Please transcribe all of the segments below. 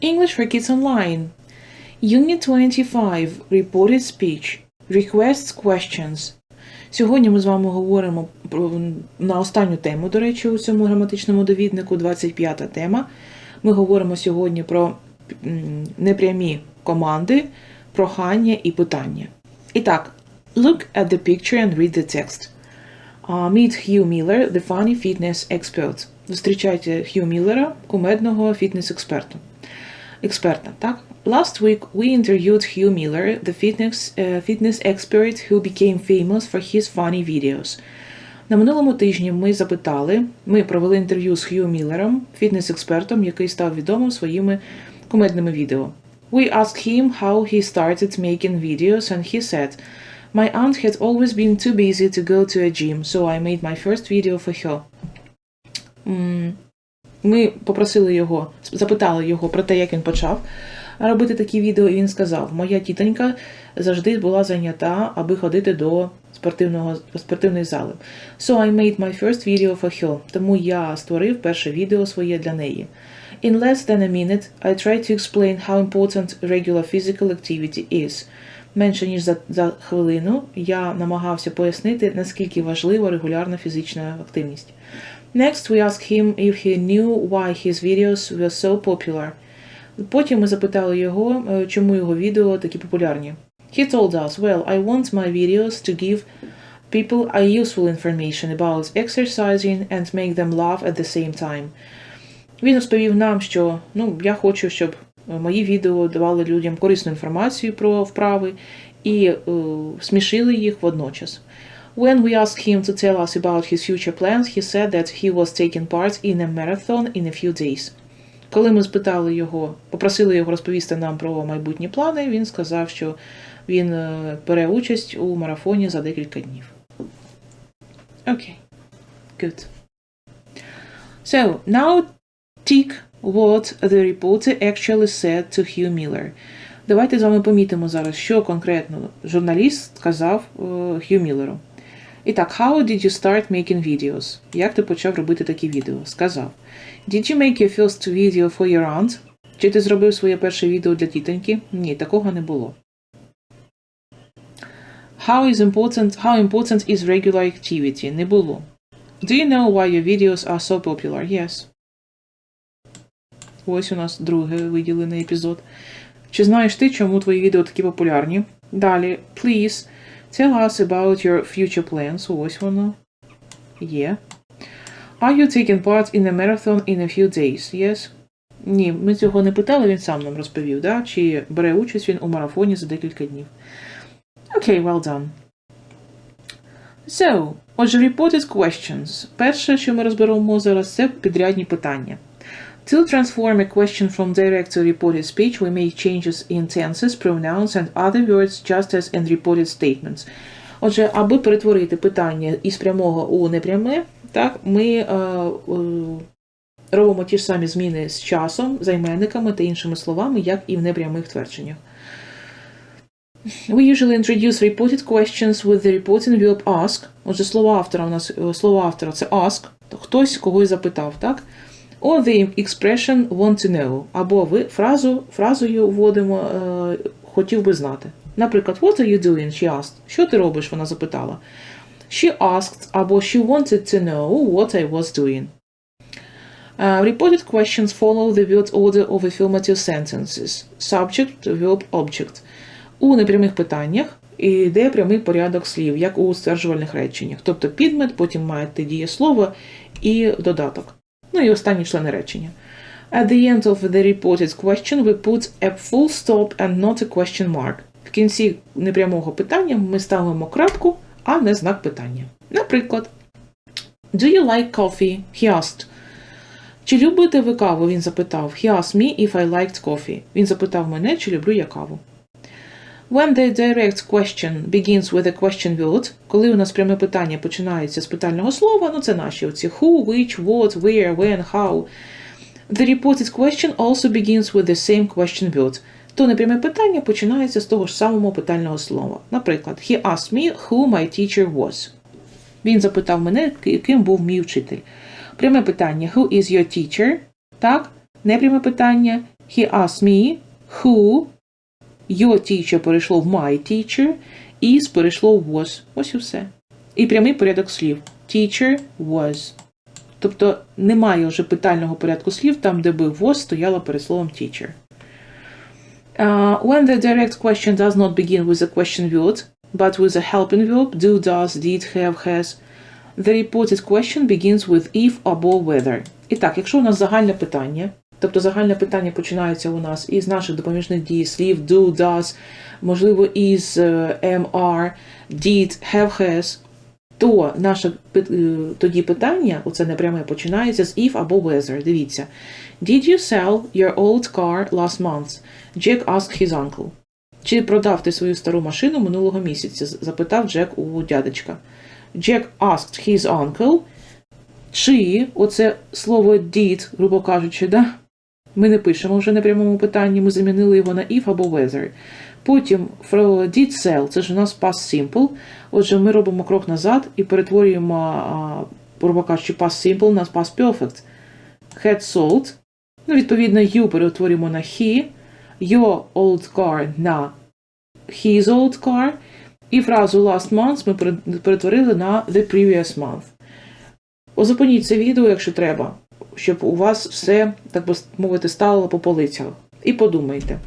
English for Kids Online. Unit 25. Reported speech. Requests questions. Сьогодні ми з вами говоримо про на останню тему, до речі, у цьому граматичному довіднику, 25 тема. Ми говоримо сьогодні про непрямі команди, прохання і питання. І так, look at the picture and read the text. Uh, meet Hugh Miller, the funny fitness expert. Зустрічайте Хью Міллера, кумедного фітнес-експерта. Експерта, так? Last week we interviewed Hugh Miller, the fitness, uh, fitness expert who became famous for his funny videos. На минулому тижні ми запитали, ми провели інтерв'ю з Хью Міллером, фітнес-експертом, який став відомим своїми кумедними відео. We asked him how he started making videos and he said, My aunt had always been too busy to go to a gym, so I made my first video for her. М, Ми попросили його, запитали його про те, як він почав робити такі відео, і він сказав: Моя тітонька завжди була зайнята, аби ходити до спортивного спортивної зали. So I made my first video for her. Тому я створив перше відео своє для неї. In less than a minute, I tried to explain how important regular physical activity is. Менше ніж за, за хвилину я намагався пояснити, наскільки важлива регулярна фізична активність. Next, we asked him if he knew why his videos were so popular. Потім ми запитали його, е, чому його відео такі популярні. He told us, well, I want my videos to give people a useful information about exercising and make them laugh at the same time. Він розповів нам, що ну, я хочу, щоб мої відео давали людям корисну інформацію про вправи і е, смішили їх водночас. When we asked him to tell us about his future plans, he said that he was taking part in a marathon in a few days. Коли ми спитали його, попросили його розповісти нам про майбутні плани, він сказав, що він е, бере участь у марафоні за декілька днів. Окей. Good. So, now tick what the reporter actually said to Hugh Miller. Давайте з вами помітимо зараз, що конкретно журналіст сказав е, Хью Міллеру. І так, how did you start making videos? Як ти почав робити такі відео? Сказав. Did you make your first video for your aunt? Чи ти зробив своє перше відео для тітоньки? Ні, такого не було. How is important, how important is regular activity? Не було. Do you know why your videos are so popular? Yes. Ось у нас другий виділений епізод. Чи знаєш ти, чому твої відео такі популярні? Далі, please, tell us about your future plans. Ось воно. Є. Are you taking part in a marathon in a few days? Yes. Ні, ми цього не питали, він сам нам розповів, да? чи бере участь він у марафоні за декілька днів. Окей, okay, well done. So, отже, reported questions. Перше, що ми розберемо зараз, це підрядні питання. To transform a question from direct to reported speech, we make changes in tenses, pronouns and other words just as in reported statements. Отже, аби перетворити питання із прямого у непряме, так, ми е, е, робимо ті ж самі зміни з часом, займенниками та іншими словами, як і в непрямих твердженнях. We usually introduce reported questions with the reporting verb ask. Отже, слово автора у нас слово автора це ask, то хтось когось запитав, так? Or the expression want to know. Або ви фразу, фразою вводимо е, хотів би знати. Наприклад, what are you doing? She asked. Що ти робиш? Вона запитала. She asked або she wanted to know what I was doing. Uh, reported questions follow the word order of affirmative sentences. Subject, verb, object. У непрямих питаннях йде прямий порядок слів, як у стверджувальних реченнях. Тобто підмет, потім маєте дієслово і додаток. Ну і останні члени речення. At the end of the reported question we put a full stop and not a question mark. В кінці непрямого питання ми ставимо крапку, а не знак питання. Наприклад, Do you like coffee? He asked. Чи любите ви каву? Він запитав. He asked me if I liked coffee. Він запитав мене, чи люблю я каву. When the direct question begins with a question word, коли у нас пряме питання починається з питального слова, ну це наші оці who, which, what, where, when, how. The reported question also begins with the same question word. То непряме питання починається з того ж самого питального слова. Наприклад, he asked me who my teacher was. Він запитав мене, ким був мій вчитель. Пряме питання who is your teacher? Так, непряме питання He asked me who your teacher перейшло в my teacher, is перейшло в was. Ось і все. І прямий порядок слів. Teacher was. Тобто немає вже питального порядку слів, там, де би was стояло перед словом teacher. Uh, when the direct question does not begin with a question word, but with a helping verb, do, does, did, have, has, the reported question begins with if above whether. І так, якщо у нас загальне питання, тобто загальне питання починається у нас із наших допоміжних дій, слів do, does, можливо, із е, am, are, did, have, has, то наше е, тоді питання, оце непряме, починається з if або whether. Дивіться. Did you sell your old car last month? Jack asked his uncle. Чи продав ти свою стару машину минулого місяця? запитав Джек у дядечка. Jack asked his uncle. Чи оце слово did, грубо кажучи, да? Ми не пишемо вже на прямому питанні, ми замінили його на if або whether. Потім did sell, це ж у нас past simple. Отже, ми робимо крок назад і перетворюємо, грубо кажучи, past simple на past perfect. Had sold. Ну, відповідно, you перетворюємо на he, your old car на his old car. І фразу last month ми перетворили на the previous month. Зупиніть це відео, якщо треба, щоб у вас все, так би мовити, стало по полицях. І подумайте,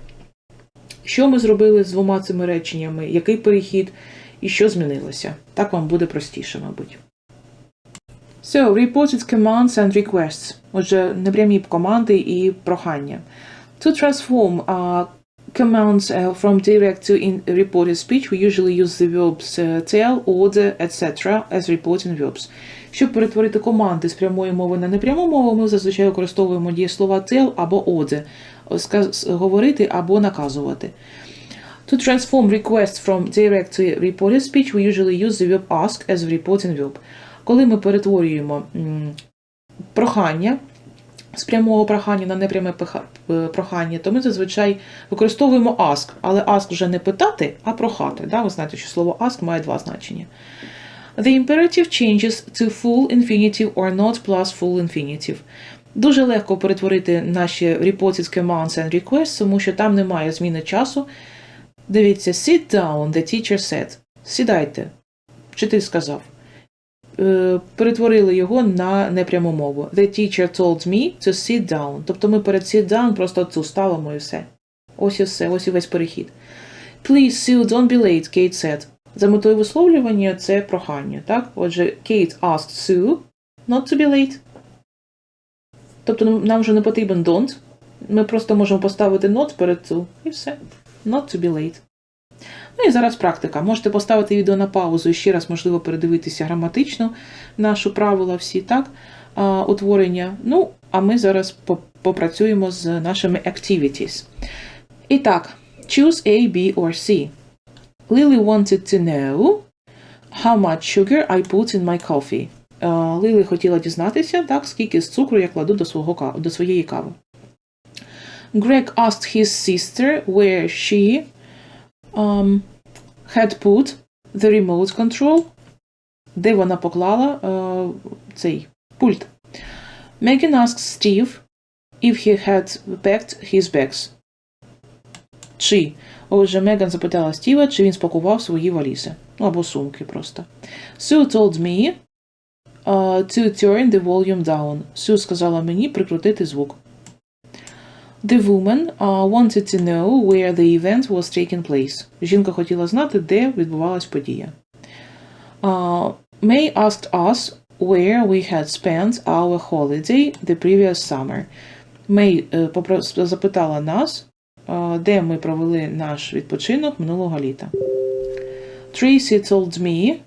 що ми зробили з двома цими реченнями, який перехід і що змінилося. Так вам буде простіше, мабуть. So, reported commands and requests. Отже, непрямі команди і прохання. To transform uh, commands uh, from direct to in reported speech, we usually use the verbs uh, tell, order, etc. as reporting verbs. Щоб перетворити команди з прямої мови на непряму мову, ми зазвичай використовуємо дієслова tell або сказ- говорити або наказувати. To transform requests from direct to reported speech, we usually use the verb ask as a reporting verb. Коли ми перетворюємо прохання з прямого прохання на непряме е, прохання, то ми зазвичай використовуємо ask, але ask вже не питати, а прохати. Да? Ви знаєте, що слово ask має два значення. The imperative changes to full infinitive or not plus full infinitive. Дуже легко перетворити наші reported commands and requests, тому що там немає зміни часу. Дивіться, sit down, the teacher said. Сідайте. Вчитель сказав. Е, Перетворили його на непряму мову. The teacher told me to sit down. Тобто ми перед sit down просто цю ставимо і все. Ось і все, ось і весь перехід. Please, Sue, don't be late, Kate said. За метою висловлювання це прохання, так? Отже, Kate asked Sue not to be late. Тобто нам- нам вже не потрібен don't. Ми просто можемо поставити not перед цю і все. Not to be late. Ну і зараз практика. Можете поставити відео на паузу і ще раз, можливо, передивитися граматично нашу правила всі, так? Утворення. Ну, а ми зараз попрацюємо з нашими activities. І так, choose A, B or C. Lily wanted to know how much sugar I put in my coffee. А, Лілі хотіла дізнатися, так, скільки з цукру я кладу до, свого, ка- до своєї кави. Greg asked his sister where she um, had put the remote control, де вона поклала е, цей пульт. Megan asked Steve if he had packed his bags. Чи. Отже, Меган запитала Стіва, чи він спакував свої валізи. Ну, або сумки просто. Sue told me uh, to turn the volume down. Sue сказала мені прикрутити звук. The woman uh, wanted to know where the event was taking place. Жінка хотіла знати, де відбувалась подія. Uh, May asked us where we had spent our holiday the previous summer. May е, попро- запитала нас, е, де ми провели наш відпочинок минулого літа. Tracy told me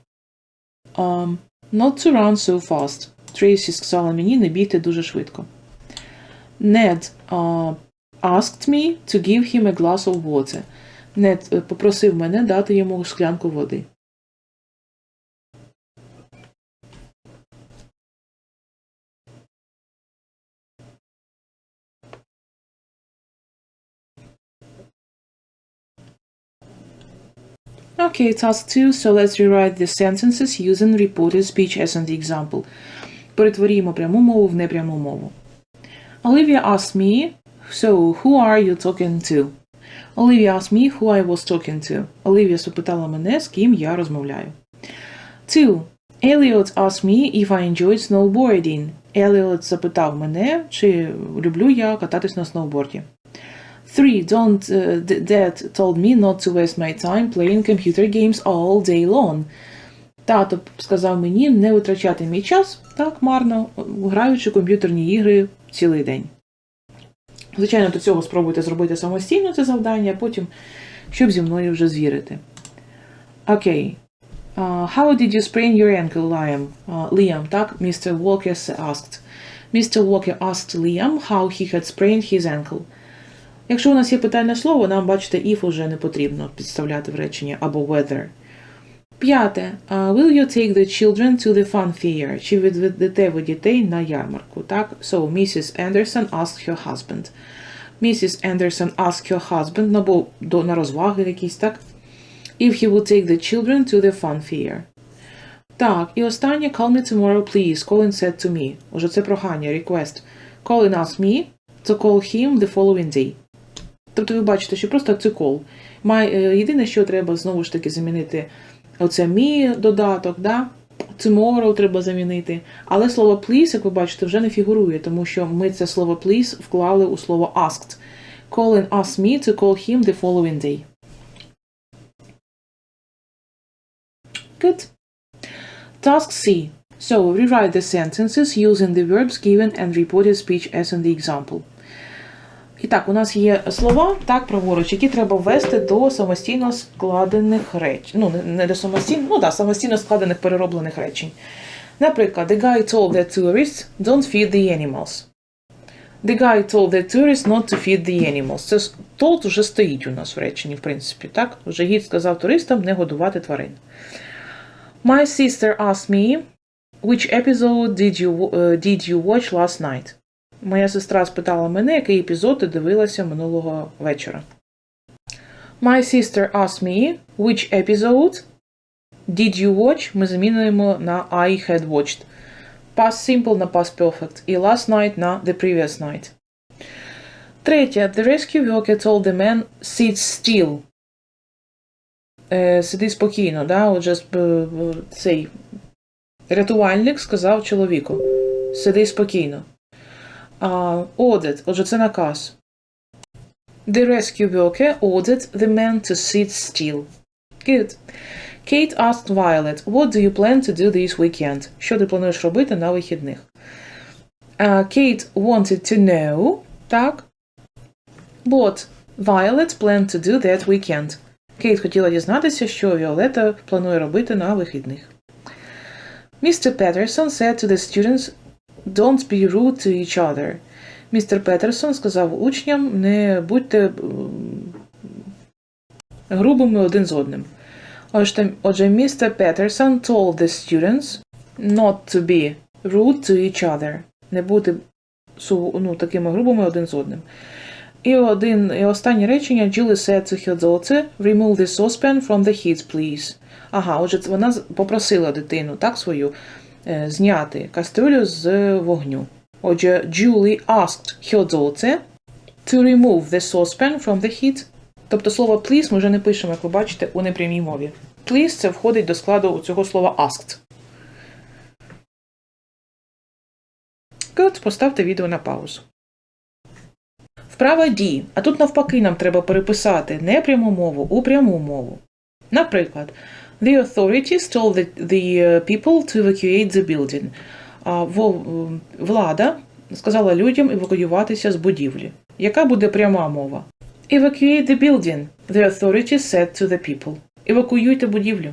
um, not to run so fast. Tracy сказала мені не бігти дуже швидко. Ned uh, asked me to give him a glass of water. Нед е, попросив мене дати йому склянку води. Okay, task 2, so let's rewrite the sentences using reported speech as an example. Перетворімо пряму мову в непряму мову. Olivia asked me So, who are you talking to? Olivia asked me who I was talking to. Olivia запитала мене, з ким я розмовляю. 2. Elliot asked me if I enjoyed snowboarding. Elliot запитав мене, чи люблю я кататись на сноуборді. 3. Don't uh, Dad told me not to waste my time playing computer games all day long. Тато сказав мені не витрачати мій час так марно, граючи комп'ютерні ігри цілий день. Звичайно, до цього спробуйте зробити самостійно це завдання, а потім, щоб зі мною вже звірити. Окей. Uh, how did you sprain your ankle, Liam? Uh, Liam, так, Mr. Walker asked. Mr. Walker asked Liam how he had sprained his ankle. Якщо у нас є питальне слово, нам, бачите, if уже не потрібно підставляти в речення або whether. П'яте. Uh, will you take the children to the fun fair? Чи відведете ви дітей на ярмарку? Так? So, Mrs. Anderson asked her husband. Mrs. Anderson asked her husband, ну, або до, на розваги якісь, так? If he would take the children to the fun fair. Так, і останнє call me tomorrow, please. Colin said to me. Уже це прохання, request. Colin asked me to call him the following day. Тобто ви бачите, що просто е, єдине, що треба знову ж таки замінити оце мій додаток, да? tomorrow треба замінити. Але слово please, як ви бачите, вже не фігурує, тому що ми це слово please вклали у слово asked. Colin asked me to call him the following day. Good. Task C. So rewrite the sentences using the verbs given and reported speech as in the example. І так, у нас є слова, так, праворуч, які треба ввести до самостійно складених речень. Ну, не- до самостійно, ну так, самостійно складених перероблених речень. Наприклад, the guy told the tourists don't feed the animals. The guy told the tourists not to feed the animals. Це told вже стоїть у нас в реченні, в принципі, так? Вже гід сказав туристам не годувати тварин. My sister asked me, which episode did you, uh, did you watch last night? Моя сестра спитала мене, який епізод ти дивилася минулого вечора. My sister asked me, which episode did you watch? Ми замінюємо на I had watched. Past simple на past perfect. І last night на the previous night. Третє. The rescue worker told the man sit still. Е, сиди спокійно, да? Отже, е, цей рятувальник сказав чоловіку. Сиди спокійно. Uh, audit, отже, це наказ. The rescue worker ordered the man to sit still. Good. Kate asked Violet, what do you plan to do this weekend? Що ти плануєш робити на вихідних? Uh, Kate wanted to know, так? What Violet planned to do that weekend. Кейт хотіла дізнатися, що Віолета планує робити на вихідних. Mr. Patterson said to the students Don't be rude to each other. Містер Петерсон сказав учням, не будьте грубими один з одним. Отже, містер Петерсон told the students not to be rude to each other. Не бути ну, такими грубими один з одним. І один і останнє речення Julie said to her daughter, remove the saucepan from the heat, please. Ага, отже, вона попросила дитину, так, свою, зняти кастрюлю з вогню. Отже, Julie asked her to remove the saucepan from the heat. Тобто слово please ми вже не пишемо, як ви бачите, у непрямій мові. Please це входить до складу цього слова asked. Good, поставте відео на паузу. Вправа D. А тут навпаки нам треба переписати не пряму мову у пряму мову. Наприклад, The authorities told the, the uh, people to evacuate the building. Влада сказала людям евакуюватися з будівлі. Яка буде пряма мова? Evacuate the building. The authorities said to the people. Евакуюйте будівлю.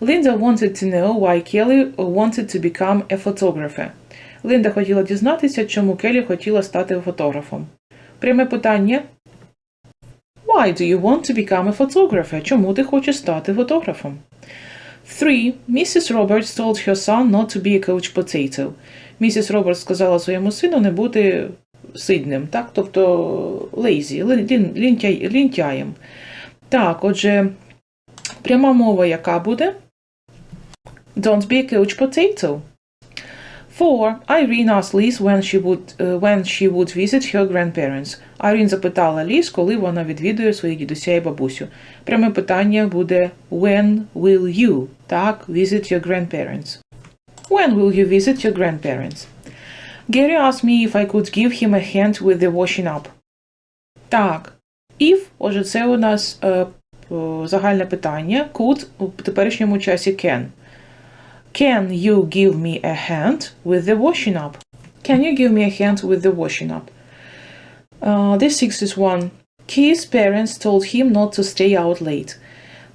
Linda wanted to know why Kelly wanted to become a photographer. Лінда хотіла дізнатися, чому Келі хотіла стати фотографом. Пряме питання. Why do you want to become a photographer? Чому ти хочеш стати фотографом? 3. Mrs. Roberts told her son not to be a coach potato. Місіс Робертс сказала своєму сину не бути сидним, так? тобто lazy, лінтяєм. Так, отже, пряма мова яка буде? Don't be a coach potato. 4. Irene asked Liz when she would, uh, when she would visit her grandparents. Irene запитала Ліз, коли вона відвідує своїх дідуся і бабусю. Пряме питання буде When will you? Так, visit your grandparents. When will you visit your grandparents? Gary asked me if I could give him a hand with the washing up. Так. If, отже, це у нас е, е, загальне питання. Could у теперішньому часі can. Can you give me a hand with the washing up? Can you give me a hand with the washing up? Uh, this six is one. Keith's parents told him not to stay out late.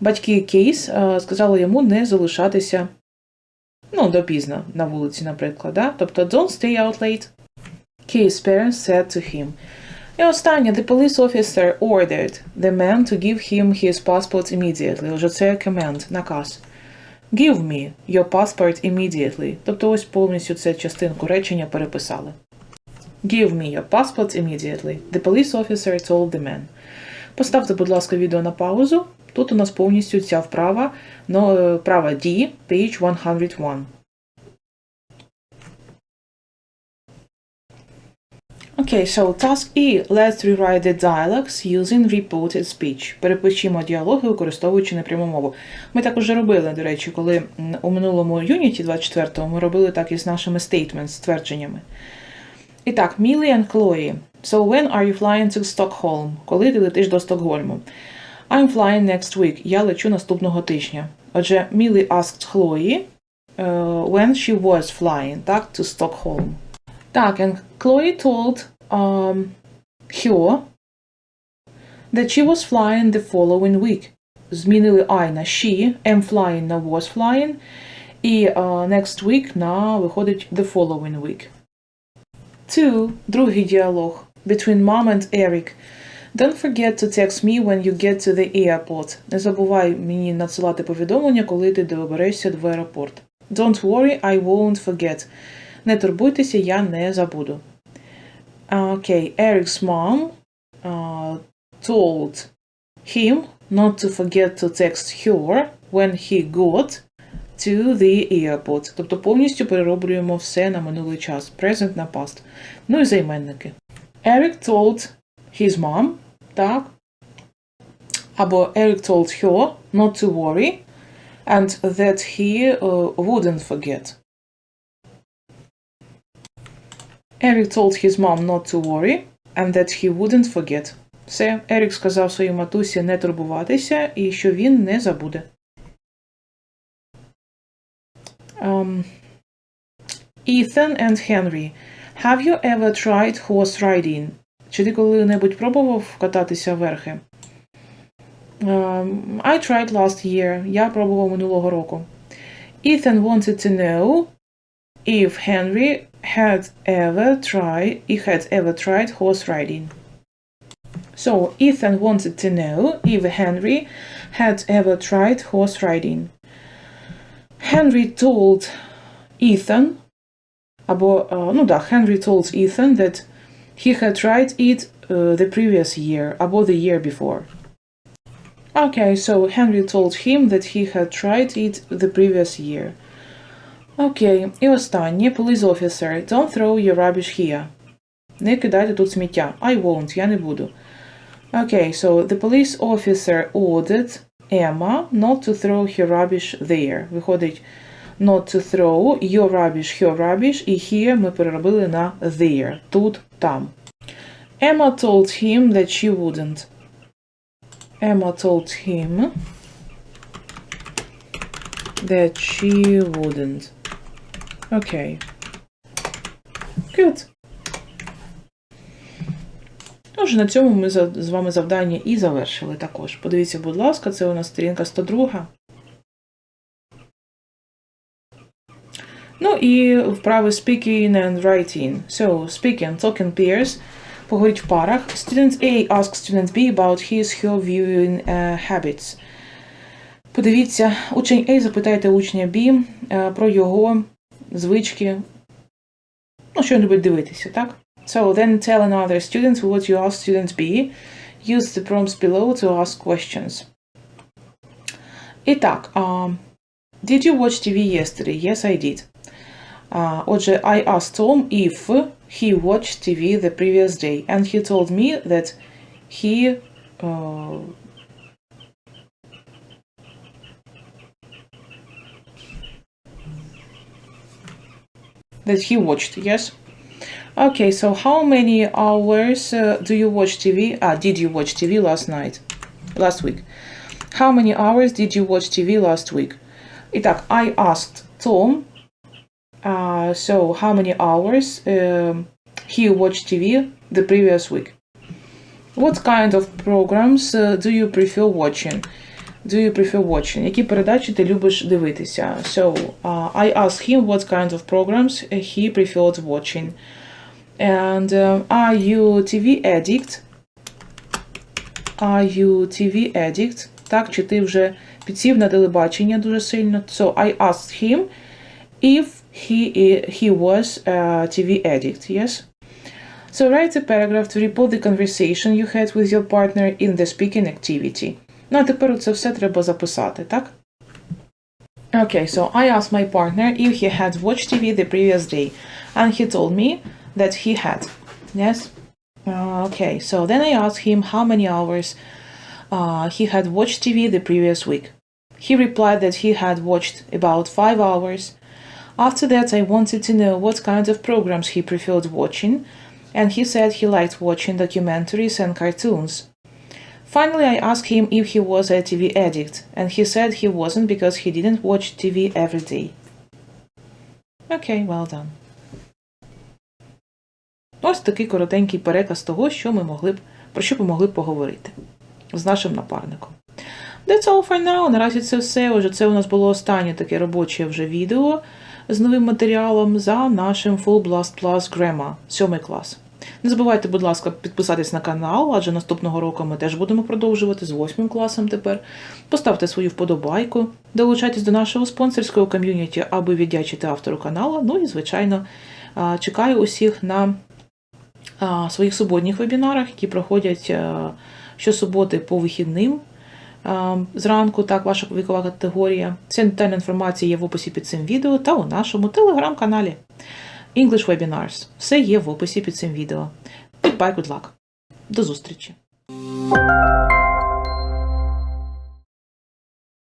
Батьки Кейс е, сказали йому не залишатися ну, допізно на вулиці, наприклад. Да? Тобто, don't stay out late. Keith's parents said to him. І останнє, the police officer ordered the man to give him his passport immediately. Отже, це command, наказ. Give me your passport immediately. Тобто ось повністю цю частинку речення переписали. Give me your passport immediately. The police officer told the man. Поставте, будь ласка, відео на паузу. Тут у нас повністю ця вправа, но, права вправа D, page 101. Okay, so task E. Let's rewrite the dialogues using reported speech. Перепишімо діалоги, використовуючи непряму мову. Ми так уже робили, до речі, коли у минулому юніті 24-му ми робили так і з нашими statements, ствердженнями. І так, Мілі and Chloe. So when are you flying to Stockholm? Коли ти летиш до Стокгольму? I'm flying next week. Я лечу наступного тижня. Отже, Мілі asked Chloe uh, when she was flying, так, to Stockholm. Так, and Chloe told um, her that she was flying the following week. Змінили I на she, am flying на was flying, і uh, next week на виходить the following week. Two. Другий діалог. Between mom and Eric. Don't forget to text me when you get to the airport. Не забувай мені надсилати повідомлення, коли ти доберешся в аеропорт. Don't worry, I won't forget. Не турбуйтеся, я не забуду. Окей, Eric's mom uh, told him not to forget to text her when he got to the airport. Тобто повністю перероблюємо все на минулий час. Present на past. Ну і займенники. Eric told his mom, так. Або Eric told her not to worry and that he uh, wouldn't forget. Eric told his mom not to worry and that he wouldn't forget. Все, Ерік сказав своїй матусі не турбуватися і що він не забуде. Um, Ethan and Henry. Have you ever tried horse riding? Чи ти коли-небудь пробував кататися верхи? Um, I tried last year. Я пробував минулого року. Ethan wanted to know if Henry had ever tried he had ever tried horse riding. So Ethan wanted to know if Henry had ever tried horse riding. Henry told Ethan або, uh, ну да, Henry told Ethan that he had tried it uh, the previous year, або the year before. Okay, so Henry told him that he had tried it the previous year. Окей, і останнє, police officer, don't throw your rubbish here. Не кидайте тут сміття. I won't, я не буду. Okay, so the police officer ordered Emma not to throw her rubbish there. Виходить, not to throw your rubbish, her rubbish, і here ми переробили на there. Тут, там. Emma told him that she wouldn't. Emma told him that she wouldn't. Окей. Good. Отже, на цьому ми з вами завдання і завершили також. Подивіться, будь ласка, це у нас сторінка 102. Ну і вправи speaking and writing. So, speaking, talking pairs. Поговоріть в парах. Student A asks student B about his her viewing uh, habits. Подивіться, учень A запитайте учня B е, про його звички. Ну, що він любить дивитися, так? So then tell another student what you ask student B. Use the prompts below to ask questions. І так, um, did you watch TV yesterday? Yes, I did. А, Отже, I asked Tom if he watched TV the previous day, and he told me that he uh, that he watched. Yes. Okay. So how many hours uh, do you watch TV? Ah, did you watch TV last night? Last week. How many hours did you watch TV last week? Итак, I asked Tom. Uh, so how many hours um, he watched TV the previous week? What kind of programs uh, do you prefer watching? Do you prefer watching? Які передачі ти любиш дивитися? So, uh, I asked him what kind of programs he preferred watching. And um, are you TV addict? Are you TV addict? Так, чи ти вже підсів на телебачення дуже сильно? So, I asked him if he, he was a TV addict, yes? So write a paragraph to report the conversation you had with your partner in the speaking activity. Ну, а тепер це все треба записати, так? Okay, so I asked my partner if he had watched TV the previous day, and he told me that he had. Yes? Uh, okay, so then I asked him how many hours uh, he had watched TV the previous week. He replied that he had watched about five hours. After that, I wanted to know what kind of programs he preferred watching, and he said he liked watching documentaries and cartoons. Finally, I asked him if he was a TV addict, and he said he wasn't because he didn't watch TV every day. Okay, well done. Ось такий коротенький переказ того, що ми могли б, про що б могли б поговорити з нашим напарником. That's all for now. Наразі це все. Отже, це у нас було останнє таке робоче вже відео з новим матеріалом за нашим Full Blast Plus Grammar, 7 клас. Не забувайте, будь ласка, підписатись на канал, адже наступного року ми теж будемо продовжувати з 8 класом тепер. Поставте свою вподобайку, долучайтесь до нашого спонсорського ком'юніті, аби віддячити автору каналу. Ну і, звичайно, чекаю усіх на своїх суботніх вебінарах, які проходять щосуботи по вихідним. Зранку, так, ваша вікова категорія. Вся детальна інформація є в описі під цим відео та у нашому телеграм-каналі. English Webinars. Все є в описі під цим відео. Goodbye, good luck. До зустрічі!